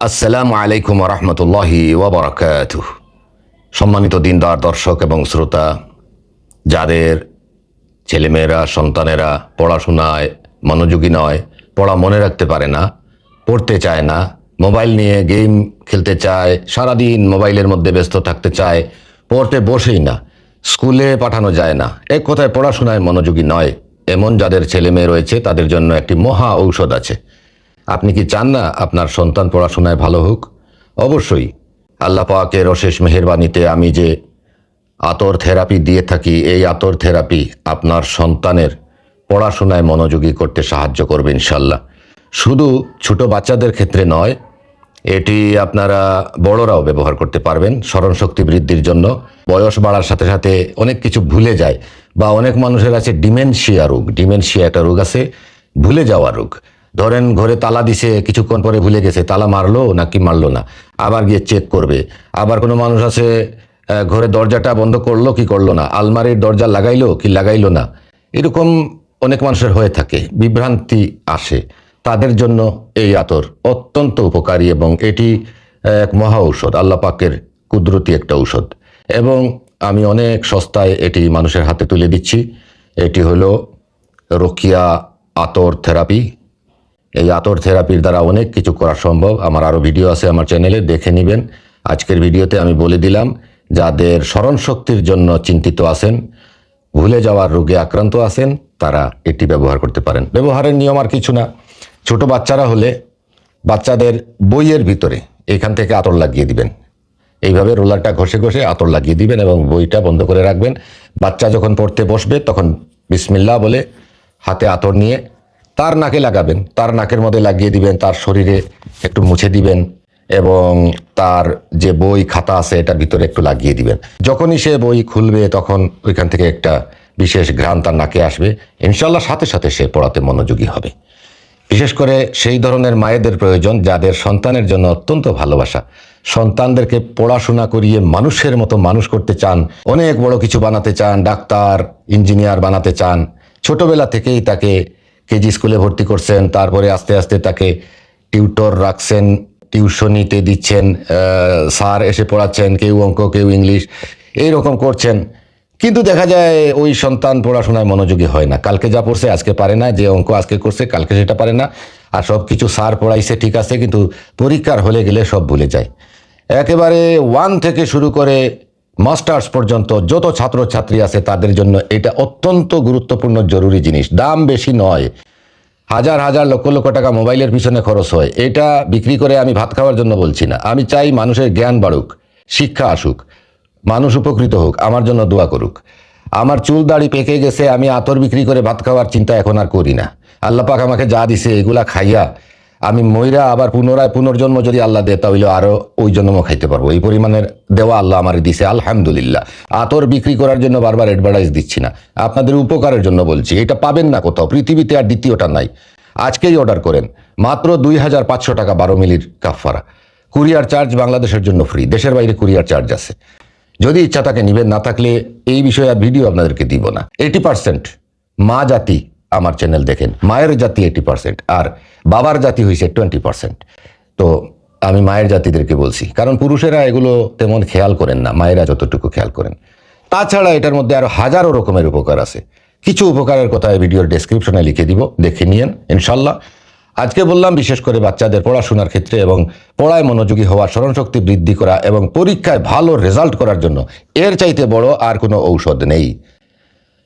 আসসালামু আলাইকুম রহমতুল্লাহি ওবরাকাত সম্মানিত দিনদার, দর্শক এবং শ্রোতা, যাদের ছেলেমেয়েরা, সন্তানেরা পড়াশোনায় মনোযোগী নয়, পড়া মনে রাখতে পারে না, পড়তে চায় না, মোবাইল নিয়ে গেম খেলতে চায়, সারাদিন মোবাইলের মধ্যে ব্যস্ত থাকতে চায়, পড়তে বসেই না, স্কুলে পাঠানো যায় না, এক কথায় পড়াশোনায় মনোযোগী নয়, এমন যাদের ছেলেমেয়ে রয়েছে তাদের জন্য একটি মহা ঔষধ আছে। আপনি কি চান না আপনার সন্তান পড়াশোনায় ভালো হোক? অবশ্যই। আল্লাহ পাকের অশেষ মেহেরবানিতে আমি যে আতর থেরাপি দিয়ে থাকি, এই আতর থেরাপি আপনার সন্তানের পড়াশোনায় মনোযোগী করতে সাহায্য করবে ইনশাল্লাহ শুধু ছোট বাচ্চাদের ক্ষেত্রে নয়, এটি আপনারা বড়রাও ব্যবহার করতে পারবেন। স্মরণশক্তি বৃদ্ধির জন্য বয়স বাড়ার সাথে সাথে অনেক কিছু ভুলে যায় বা অনেক মানুষের আছে ডিমেনশিয়া রোগ। ডিমেনশিয়া একটা রোগ আছে, ভুলে যাওয়া রোগ। ধরেন ঘরে তালা দিছে, কিছুক্ষণ পরে ভুলে গেছে, তালা মারলো না কি মারলো না? আবার গিয়ে চেক করবে। আবার কোনো মানুষ আছে ঘরে দরজাটা বন্ধ করল কি করল না? আলমারির দরজা লাগাইলো কি লাগাইলো না? এরকম অনেক মানুষের হয়ে থাকে, বিভ্রান্তি আসে। তাদের জন্য এই আতর অত্যন্ত উপকারী এবং এটি এক মহা ঔষধ, আল্লাহ পাকের কুদরতি একটা ঔষধ। এবং আমি অনেক সস্তায় এটি মানুষের হাতে তুলে দিচ্ছি। এটি হলো রকিয়া আতর থেরাপি। এই আতর থেরাপির দ্বারা অনেক কিছু করা সম্ভব। আমার আরও ভিডিও আছে আমার চ্যানেলে, দেখে নেবেন। আজকের ভিডিওতে আমি বলে দিলাম, যাদের স্মরণ শক্তির জন্য চিন্তিত আছেন, ভুলে যাওয়ার রোগে আক্রান্ত আছেন, তারা এটি ব্যবহার করতে পারেন। ব্যবহারের নিয়ম আর কিছু না। ছোট বাচ্চারা হলে বাচ্চাদের বইয়ের ভিতরে এখান থেকে আতর লাগিয়ে দিবেন। এইভাবে রোলারটা ঘষে ঘষে আতর লাগিয়ে দিবেন এবং বইটা বন্ধ করে রাখবেন। বাচ্চা যখন পড়তে বসবে, তখন বিসমিল্লা বলে হাতে আতর নিয়ে তার নাকে লাগাবেন, তার নাকের মধ্যে লাগিয়ে দিবেন, তার শরীরে একটু মুছে দিবেন এবং তার যে বই খাতা আছে এটার ভিতরে একটু লাগিয়ে দিবেন। যখনই সে বই খুলবে তখন ওইখান থেকে একটা বিশেষ ঘ্রাণ তার নাকে আসবে। ইনশাল্লাহ সাথে সাথে সে পড়াতে মনোযোগী হবে। বিশেষ করে সেই ধরনের মায়েদের প্রয়োজন যাদের সন্তানের জন্য অত্যন্ত ভালোবাসা। সন্তানদেরকে পড়াশোনা করিয়ে মানুষের মতো মানুষ করতে চান, অনেক বড় কিছু বানাতে চান, ডাক্তার, ইঞ্জিনিয়ার বানাতে চান। ছোটবেলা থেকেই তাকে কেজি স্কুলে ভর্তি করছেন, তারপরে আস্তে আস্তে তাকে টিউটর রাখছেন, টিউশনিতে দিচ্ছেন স্যার এসে পড়াচ্ছেন, কেউ অঙ্ক, কেউ ইংলিশ এই রকম করছেন। কিন্তু দেখা যায় ওই সন্তান পড়াশোনায় মনোযোগী হয় না। কালকে যা পড়ছে আজকে পারে না, যে অঙ্ক আজকে করছে কালকে সেটা পারে না, আর সব কিছু স্যার পড়াইছে ঠিক আছে, কিন্তু পরীক্ষার হলে গেলে সব ভুলে যায়। একেবারে ওয়ান থেকে শুরু করে মাস্টার্স পর্যন্ত যত ছাত্রছাত্রী আছে তাদের জন্য এটা অত্যন্ত গুরুত্বপূর্ণ জরুরি জিনিস। দাম বেশি নয়। হাজার হাজার লক্ষ লক্ষ টাকা মোবাইলের পিছনে খরচ হয়। এটা বিক্রি করে আমি ভাত খাওয়ার জন্য বলছি না। আমি চাই মানুষের জ্ঞান বাড়ুক, শিক্ষা আসুক, মানুষ উপকৃত হোক, আমার জন্য দোয়া করুক। আমার চুল দাড়ি পেকে গেছে, আমি আতর বিক্রি করে ভাত খাওয়ার চিন্তা এখন আর করি না। আল্লাহ পাক আমাকে যা দিছে, এগুলা খাইয়া আমি ময়রা আবার পুনরায় পুনর্জন্ম যদি আল্লাহ দেয়, তাহলে আরও ওই জন্ম খাইতে পারব। এই পরিমাণের দেওয়া আল্লাহ আমার দিছে, আলহামদুলিল্লাহ। আতর বিক্রি করার জন্য বারবার অ্যাডভার্টাইজ দিচ্ছি না। আপনাদের উপকারের জন্য বলছি, এটা পাবেন না কোথাও, পৃথিবীতে আর দ্বিতীয়টা নাই। আজকেই অর্ডার করেন, মাত্র দুই হাজার পাঁচশো টাকা বারো মিলির কাফারা কুরিয়ার চার্জ বাংলাদেশের জন্য ফ্রি দেশের বাইরে কুরিয়ার চার্জ আছে। যদি ইচ্ছা থাকে নিবেন, না থাকলে এই বিষয়ে আর ভিডিও আপনাদেরকে দিব না। এইটি পার্সেন্ট মা জাতি আমার চ্যানেল দেখেন। মায়ের জাতি এইটি পার্সেন্ট আর বাবার জাতি হয়েছে টোয়েন্টি পার্সেন্ট তো আমি মায়ের জাতিদেরকে বলছি, কারণ পুরুষেরা এগুলো তেমন খেয়াল করেন না, মায়েরা যতটুকু খেয়াল করেন। তাছাড়া এটার মধ্যে আরও হাজারো রকমের উপকার আছে। কিছু উপকারের কথা ভিডিওর ডেসক্রিপশনে লিখে দিব, দেখে নিয়েন, ইনশাল্লাহ। আজকে বললাম, বিশেষ করে বাচ্চাদের পড়াশোনার ক্ষেত্রে এবং পড়ায় মনোযোগী হওয়া স্মরণশক্তি বৃদ্ধি করা এবং পরীক্ষায় ভালো রেজাল্ট করার জন্য এর চাইতে বড় আর কোনো ঔষধ নেই।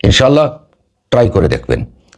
ইনশাল্লাহ ট্রাই করে দেখবেন।